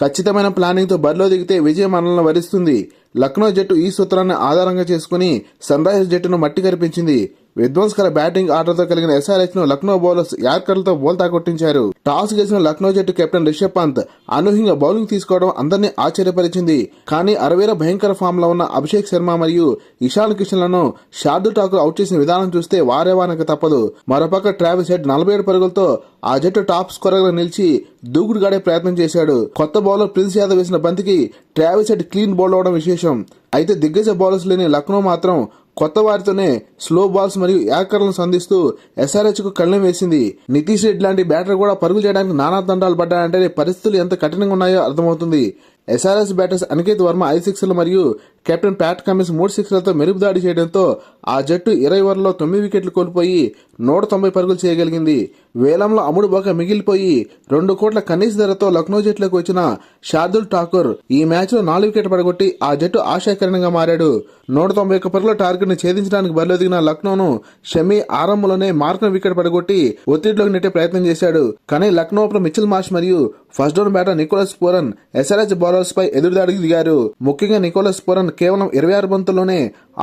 ఖచ్చితమైన ప్లానింగ్తో బరిలో దిగితే విజయం మనల్ని వరిస్తుంది. లక్నో జట్టు ఈ సూత్రాన్ని ఆధారంగా చేసుకుని సన్ రైజర్స్ జట్టును మట్టి కరిపించింది. విధ్వంసకర బ్యాటింగ్ ఆర్డర్తో కలిగిన ఎస్ఆర్హెచ్ను లక్నో బౌలర్స్ యార్కర్లతో బోల్తా కొట్టించారు. టాస్ గెలిచిన లక్నో జట్టు కెప్టెన్ రిషబ్ పంత్ అనూహ్యంగా బౌలింగ్ తీసుకోవడం అందరినీ ఆశ్చర్యపరిచింది. కానీ అరవేర భయంకర ఫామ్లో ఉన్న అభిషేక్ శర్మ మరియు ఇషాన్ కిషన్లను షార్దు ఠాకూర్ అవుట్ చేసిన విధానం చూస్తే వారేవానక తప్పదు. మరోపక్క ట్రావిస్ హెడ్ నలభై ఏడు పరుగులతో ఆ జట్టు టాప్ స్కోరర్గా నిలిచి దూకుడుగాడే ప్రయత్నం చేశాడు. కొత్త బౌలర్ ప్రిన్స్ యాదవ్ వేసిన బంతికి ట్రావిస్ హెడ్ క్లీన్ బౌల్ అవడం విశేషం. అయితే దిగ్గజ బౌలర్స్ లేని లక్నో మాత్రం కొత్త వారితోనే స్లో బాల్స్ మరియు యాకర్లను సంధిస్తూ ఎస్ఆర్హెచ్కు కళ్ళం వేసింది. నితీష్ రెడ్డి లాంటి బ్యాటర్ కూడా పరుగులు చేయడానికి నానా తండాలు పడ్డాయంటే పరిస్థితులు ఎంత కఠినంగా ఉన్నాయో అర్థమవుతుంది. ఎస్ఆర్ఎస్ బ్యాటర్స్ అనికేత్ వర్మ ఐదు సిక్స్లు మరియు కెప్టెన్ ప్యాట్ కమిన్స్ మూడు సిక్స్లతో మెరుపు దాడి చేయడంతో ఆ జట్టు ఇరవై ఓవర్లలో తొమ్మిది వికెట్లు కోల్పోయి నూట తొంభై పరుగులు చేయగలిగింది. వేలంలో అమ్ముడు బాగా మిగిలిపోయి రెండు కోట్ల కనీస ధరతో లక్నో జట్లకు వచ్చిన షార్దుల్ ఠాకూర్ ఈ మ్యాచ్లో నాలుగు వికెట్ పడగొట్టి ఆ జట్టు ఆశాకరణంగా మారాడు. నూట తొంభై ఒక్క పరుగుల టార్గెట్ను ఛేదించడానికి బరిలో దిగిన లక్నోను షమీ ఆరంభంలోనే మార్కును వికెట్ పడగొట్టి ఒత్తిడిలోకి నెట్టే ప్రయత్నం చేశాడు. కానీ లక్నో ఓపెనర్ మిచిల్ మార్ష్ మరియు first down batter Nicholas Pooran bowler Aorus పై ఎదురుదాడికి దిగారు. ముఖ్యంగా నికోలస్ పూరన్ కేవలం ఇరవై ఆరు బంతుల్లోనే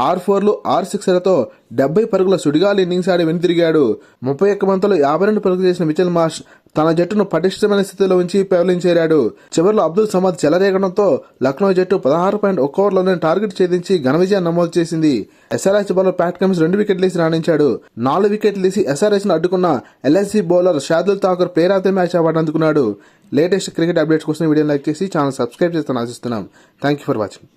ఆర్ ఫోర్లు ఆరు సిక్స్లతో డెబ్బై పరుగుల సుడిగాలి ఇన్నింగ్స్ ఆడి వెనుతిరిగాడు ముప్పై ఒక్క బంతులు యాభై రెండు పరుగులు చేసిన మిచెల్ మార్ష్ తన జట్టును పటిష్టమైన స్థితిలో ఉంచి పేవలింగ్ చేరాడు. చివరిలో అబ్దుల్ సమద్ చెలరేగడంతో లక్నో జట్టు పదహారు పాయింట్ ఒక్క ఓవర్లోనే టార్గెట్ ఛేదించి ఘన విజయాన్ని నమోదు చేసింది. ఎస్ఆర్ఎస్ బౌలర్ ప్యాట్ కమిన్స్ రెండు వికెట్లు తీసి రాణించాడు. నాలుగు వికెట్లు తీసి ఎస్ఆర్ఎస్ను అడ్డుకున్న LSG bowler Shardul Thakur player of the match award అందుకున్నాడు లేటెస్ట్ క్రికెట్ అప్డేట్స్ కోసం వీడియో లైక్ చేసి ఛానల్ సబ్స్క్రైబ్ చేస్తాను. ఆశిస్తున్నాం. Thank you for watching.